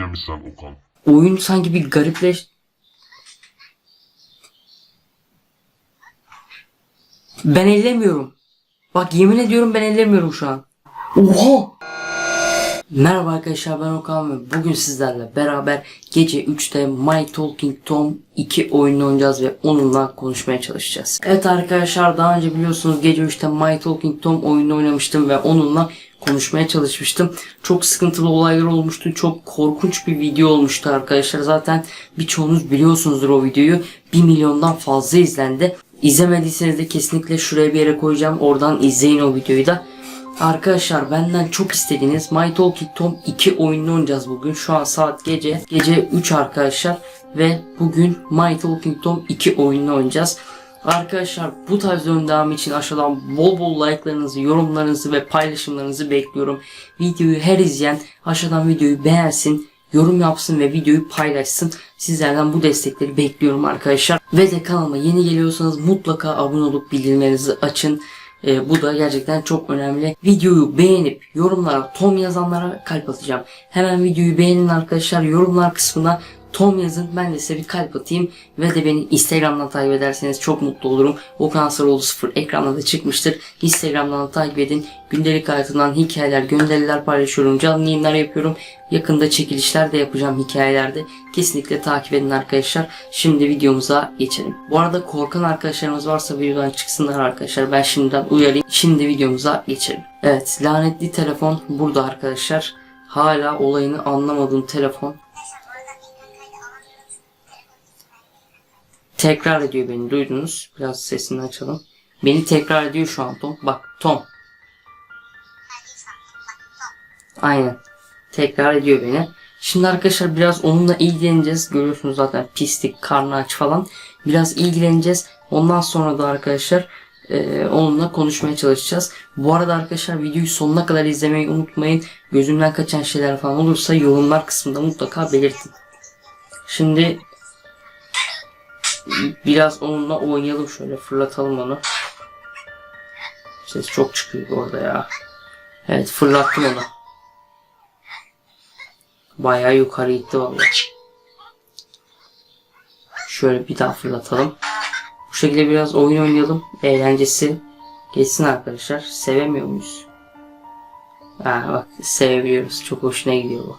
yine Okan? Oyun sanki bir garipleş... Ben ellemiyorum. Bak yemin ediyorum ben ellemiyorum şu an. Oha! Merhaba arkadaşlar ben Okan ve bugün sizlerle beraber gece 3'te My Talking Tom 2 oyunu oynayacağız ve onunla konuşmaya çalışacağız. Evet arkadaşlar daha önce biliyorsunuz gece 3'te My Talking Tom oyunu oynamıştım ve onunla konuşmaya çalışmıştım. Çok sıkıntılı olaylar olmuştu. Çok korkunç bir video olmuştu arkadaşlar. Zaten birçoğunuz biliyorsunuzdur o videoyu. 1 milyondan fazla izlendi. İzlemediyseniz de kesinlikle şuraya bir yere koyacağım. Oradan izleyin o videoyu da. Arkadaşlar benden çok istediğiniz My Talking Tom 2 oyununu oynayacağız bugün. Şu an saat gece. Gece 3 arkadaşlar. Ve bugün My Talking Tom 2 oyununu oynayacağız. Arkadaşlar bu tarz oyun devamı için aşağıdan bol bol like'larınızı, yorumlarınızı ve paylaşımlarınızı bekliyorum. Videoyu her izleyen aşağıdan videoyu beğensin, yorum yapsın ve videoyu paylaşsın. Sizlerden bu destekleri bekliyorum arkadaşlar. Ve de kanalıma yeni geliyorsanız mutlaka abone olup bildirimlerinizi açın. Ee, bu da gerçekten çok önemli. Videoyu beğenip yorumlara Tom yazanlara kalp atacağım. Hemen videoyu beğenin arkadaşlar. Yorumlar kısmına Tom yazın. Ben de size bir kalp atayım. Ve de beni Instagram'dan takip ederseniz çok mutlu olurum. Okan Sarıoğlu 0 ekranda da çıkmıştır. Instagram'dan da takip edin. Gündelik hayatımdan hikayeler, gönderiler paylaşıyorum. Canlı yayınlar yapıyorum. Yakında çekilişler de yapacağım hikayelerde. Kesinlikle takip edin arkadaşlar. Şimdi videomuza geçelim. Bu arada korkan arkadaşlarımız varsa videodan çıksınlar arkadaşlar. Ben şimdiden uyarayım. Şimdi videomuza geçelim. Evet lanetli telefon burada arkadaşlar. Hala olayını anlamadığım telefon. Tekrar ediyor beni duydunuz. Biraz sesini açalım. Beni tekrar ediyor şu an Tom. Bak Tom. Aynen. Tekrar ediyor beni. Şimdi arkadaşlar biraz onunla ilgileneceğiz. Görüyorsunuz zaten pislik, karnı aç falan. Biraz ilgileneceğiz. Ondan sonra da arkadaşlar e, onunla konuşmaya çalışacağız. Bu arada arkadaşlar videoyu sonuna kadar izlemeyi unutmayın. Gözümden kaçan şeyler falan olursa yorumlar kısmında mutlaka belirtin. Şimdi biraz onunla oynayalım şöyle fırlatalım onu. Ses çok çıkıyor orada ya. Evet fırlattım onu. Bayağı yukarı gitti vallahi. Şöyle bir daha fırlatalım. Bu şekilde biraz oyun oynayalım. Eğlencesi geçsin arkadaşlar. Sevemiyor muyuz? Ha bak sevebiliyoruz. Çok hoşuna gidiyor bu.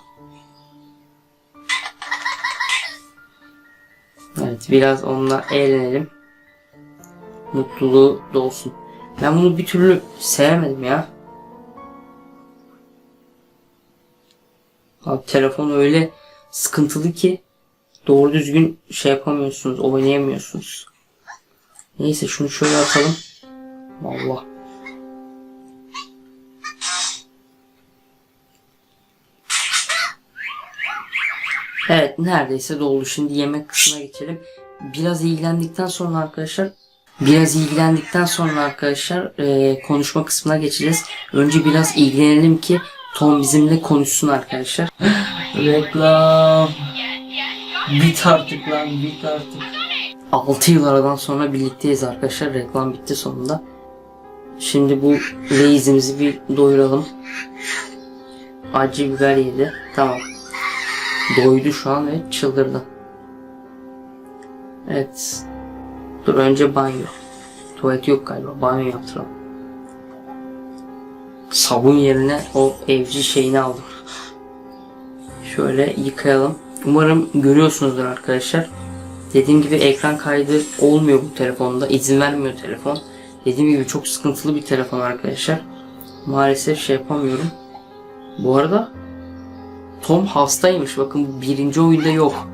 Evet biraz onunla eğlenelim. Mutluluğu dolsun. Ben bunu bir türlü sevmedim ya. Abi telefon öyle sıkıntılı ki doğru düzgün şey yapamıyorsunuz, oynayamıyorsunuz. Neyse şunu şöyle atalım. Allah. Evet neredeyse doldu. Şimdi yemek kısmına geçelim. Biraz ilgilendikten sonra arkadaşlar Biraz ilgilendikten sonra arkadaşlar e, konuşma kısmına geçeceğiz. Önce biraz ilgilenelim ki Tom bizimle konuşsun arkadaşlar. Reklam. Bit artık lan bit artık. 6 yıl aradan sonra birlikteyiz arkadaşlar. Reklam bitti sonunda. Şimdi bu reisimizi bir doyuralım. Acı biber yedi. Tamam. Doydu şu an ve çıldırdı. Evet. Dur önce banyo. Tuvalet yok galiba. Banyo yaptıralım. Sabun yerine o evci şeyini aldım. Şöyle yıkayalım. Umarım görüyorsunuzdur arkadaşlar. Dediğim gibi ekran kaydı olmuyor bu telefonda. İzin vermiyor telefon. Dediğim gibi çok sıkıntılı bir telefon arkadaşlar. Maalesef şey yapamıyorum. Bu arada Tom hastaymış. Bakın birinci oyunda yok.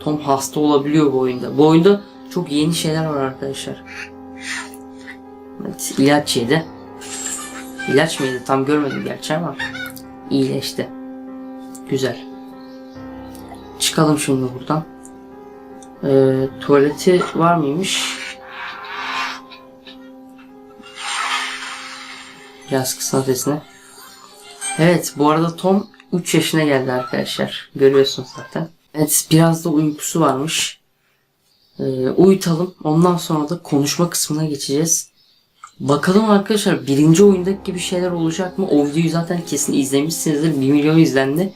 Tom hasta olabiliyor bu oyunda. Bu oyunda çok yeni şeyler var arkadaşlar. Evet, ilaç yedi. İlaç mıydı? Tam görmedim gerçi ama iyileşti. Güzel. Çıkalım şimdi buradan. Ee, tuvaleti var mıymış? Biraz kısa sesine. Evet bu arada Tom 3 yaşına geldi arkadaşlar. Görüyorsunuz zaten. Evet biraz da uykusu varmış. Ee, uyutalım. Ondan sonra da konuşma kısmına geçeceğiz. Bakalım arkadaşlar birinci oyundaki gibi şeyler olacak mı? O videoyu zaten kesin izlemişsinizdir. 1 milyon izlendi.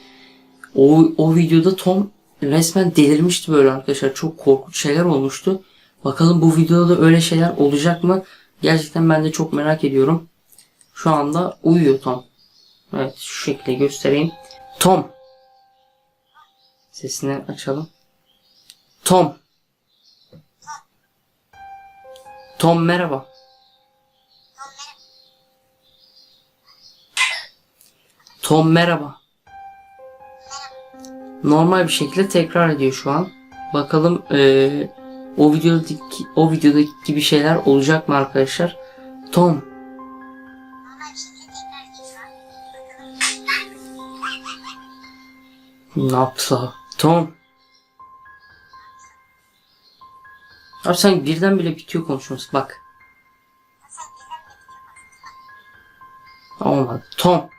O, o videoda Tom resmen delirmişti böyle arkadaşlar. Çok korkunç şeyler olmuştu. Bakalım bu videoda da öyle şeyler olacak mı? Gerçekten ben de çok merak ediyorum. Şu anda uyuyor Tom. Evet şu şekilde göstereyim. Tom. Sesini açalım. Tom. Tom merhaba. Tom merhaba. Normal bir şekilde tekrar ediyor şu an. Bakalım eee, o videodaki o videodaki gibi şeyler olacak mı arkadaşlar? Tom. Ne yapsa? Tom. Abi sen birden bile bitiyor konuşması. Bak. Olmadı. Tom.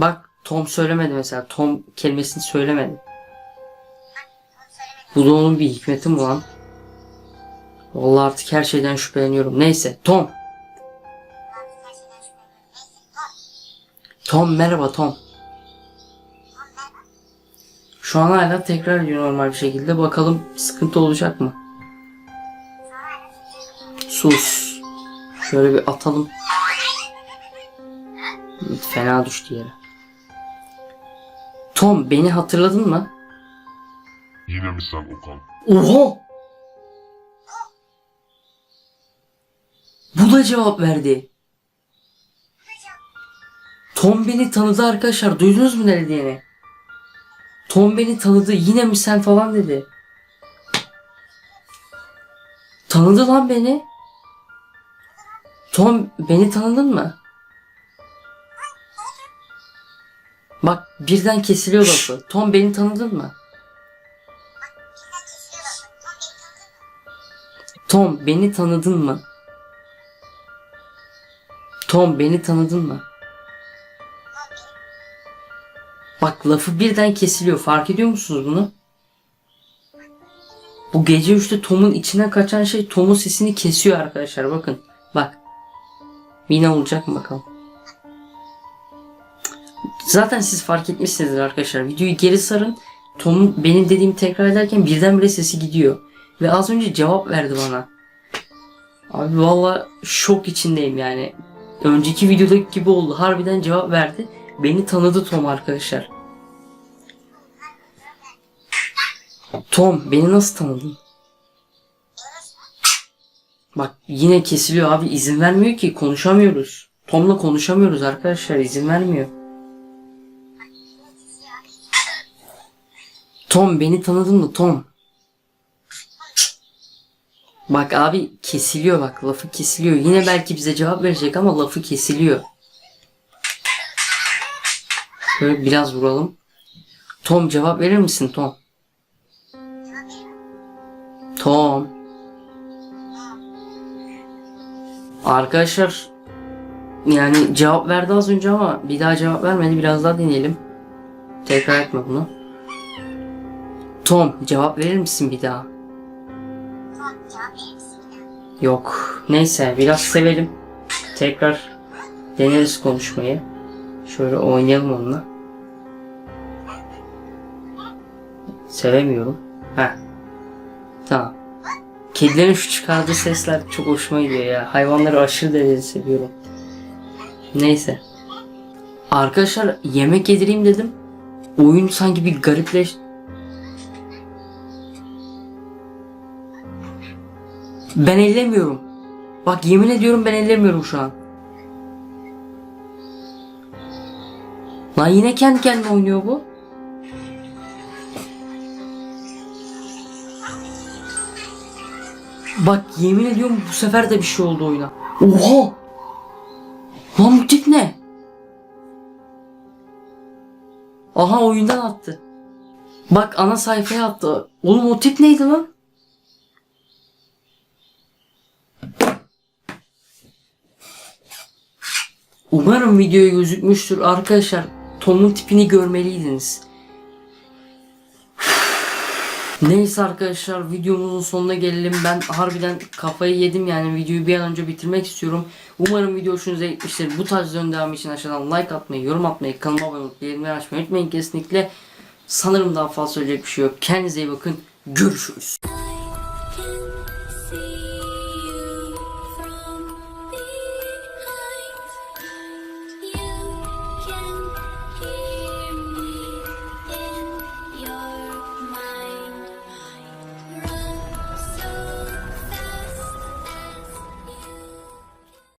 Bak Tom söylemedi mesela. Tom kelimesini söylemedi. Bu da onun bir hikmeti mi lan? Vallahi artık her şeyden şüpheleniyorum. Neyse. Tom merhaba Tom. Şu an hala tekrar normal bir şekilde. Bakalım sıkıntı olacak mı? Sus. Şöyle bir atalım. Fena düştü yere. Tom beni hatırladın mı? Yine mi sen Okan? Oha! Bu da cevap verdi. Tom beni tanıdı arkadaşlar. Duydunuz mu ne dediğini? Tom beni tanıdı. Yine mi sen falan dedi. Tanıdı lan beni. Tom beni tanıdın mı? Bak birden kesiliyor lafı. Tom beni tanıdın mı? Tom beni tanıdın mı? Tom beni tanıdın mı? Bak lafı birden kesiliyor. Fark ediyor musunuz bunu? Bu gece üçte Tom'un içine kaçan şey Tom'un sesini kesiyor arkadaşlar. Bakın. Bak. Yine olacak mı bakalım. Zaten siz fark etmişsinizdir arkadaşlar. Videoyu geri sarın. Tom'un benim dediğimi tekrar ederken birdenbire sesi gidiyor. Ve az önce cevap verdi bana. Abi valla şok içindeyim yani. Önceki videodaki gibi oldu. Harbiden cevap verdi. Beni tanıdı Tom arkadaşlar. Tom beni nasıl tanıdın? Bak yine kesiliyor abi izin vermiyor ki konuşamıyoruz. Tom'la konuşamıyoruz arkadaşlar izin vermiyor. Tom beni tanıdın mı Tom? Bak abi kesiliyor bak lafı kesiliyor. Yine belki bize cevap verecek ama lafı kesiliyor. Şöyle biraz vuralım. Tom cevap verir misin Tom? Tom. Arkadaşlar yani cevap verdi az önce ama bir daha cevap vermedi. Biraz daha deneyelim. Tekrar etme bunu. Tom cevap verir misin bir daha? Yok. Neyse biraz sevelim. Tekrar deneriz konuşmayı. Şöyle oynayalım onunla. Sevemiyorum. Heh. Tamam. Kedilerin şu çıkardığı sesler çok hoşuma gidiyor ya. Hayvanları aşırı derecede seviyorum. Neyse. Arkadaşlar yemek yedireyim dedim. Oyun sanki bir garipleş... Ben ellemiyorum. Bak yemin ediyorum ben ellemiyorum şu an. Lan yine kendi kendine oynuyor bu. Bak yemin ediyorum bu sefer de bir şey oldu oyuna. Oha! Lan bu tip ne? Aha oyundan attı. Bak ana sayfaya attı. Oğlum o tip neydi lan? Umarım videoya gözükmüştür arkadaşlar. Tom'un tipini görmeliydiniz. Neyse arkadaşlar videomuzun sonuna gelelim. Ben harbiden kafayı yedim yani videoyu bir an önce bitirmek istiyorum. Umarım video hoşunuza gitmiştir. Bu tarz videonun devamı için aşağıdan like atmayı, yorum atmayı, kanalıma abone olup bildirimleri açmayı unutmayın kesinlikle. Sanırım daha fazla söyleyecek bir şey yok. Kendinize iyi bakın. Görüşürüz.